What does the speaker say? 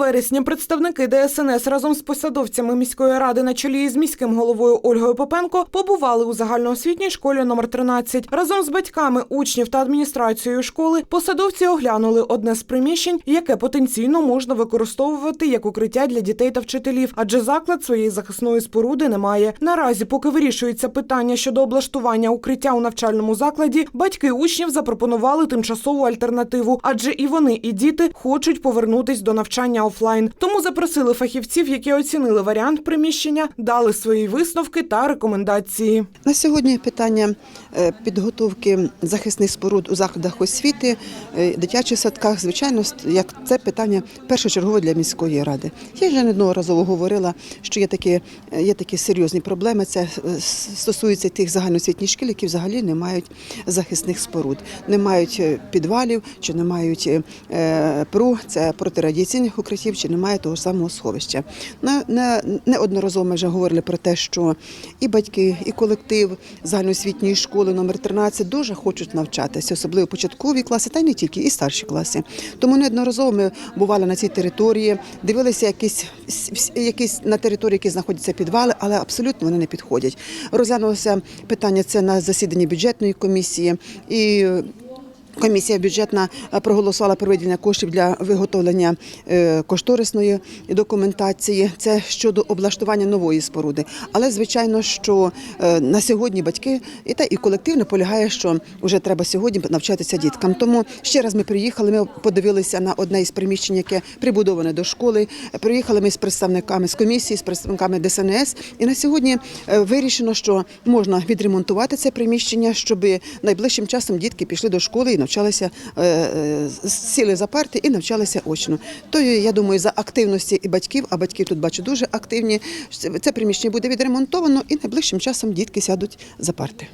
вересні представники ДСНС разом з посадовцями міської ради на чолі з міським головою Ольгою Попенко побували у загальноосвітній школі номер 13. Разом з батьками учнів та адміністрацією школи посадовці оглянули одне з приміщень, яке потенційно можна використовувати як укриття для дітей та вчителів, адже заклад своєї захисної споруди не має. Наразі, поки вирішується питання щодо облаштування укриття у навчальному закладі, батьки учнів запропонували тимчасову альтернативу, адже і вони, і діти хочуть повернутись до навчання офлайн. Тому запросили фахівців, які оцінили варіант приміщення, дали свої висновки та рекомендації. На сьогодні питання е, підготовки захисних споруд у закладах освіти, е, дитячих садках, звичайно, як це питання першочергове для міської ради. Я вже неодноразово говорила, що є такі, е, є такі серйозні проблеми. Це стосується тих загальноосвітніх шкіл, які взагалі не мають захисних споруд, не мають підвалів чи не мають ПРУ, це протирадіаційних укриттів, чи немає того самого сховища. На, неодноразово ми вже говорили про те, що і батьки, і колектив загальноосвітньої школи номер 13 дуже хочуть навчатися, особливо початкові класи, та й не тільки, і старші класи. Тому неодноразово ми бували на цій території, дивилися якісь, якісь на території, які знаходяться підвали, але абсолютно вони не підходять. Розглянулося питання це на засіданні бюджетної комісії і. Комісія бюджетна е, проголосувала про виділення коштів для виготовлення е, кошторисної документації. Це щодо облаштування нової споруди. Але звичайно, що е, на сьогодні батьки і та і колектив наполягає, що вже треба сьогодні навчатися діткам. Тому ще раз ми приїхали. Ми подивилися на одне із приміщень, яке прибудоване до школи. Приїхали ми з представниками з комісії, з представниками ДСНС. І на сьогодні вирішено, що можна відремонтувати це приміщення, щоб найближчим часом дітки пішли до школи і навчалися е, е, сіли за парти і навчалися очно. То я думаю, за активності і батьків, а батьки тут бачу дуже активні. Це приміщення буде відремонтовано, і найближчим часом дітки сядуть за парти.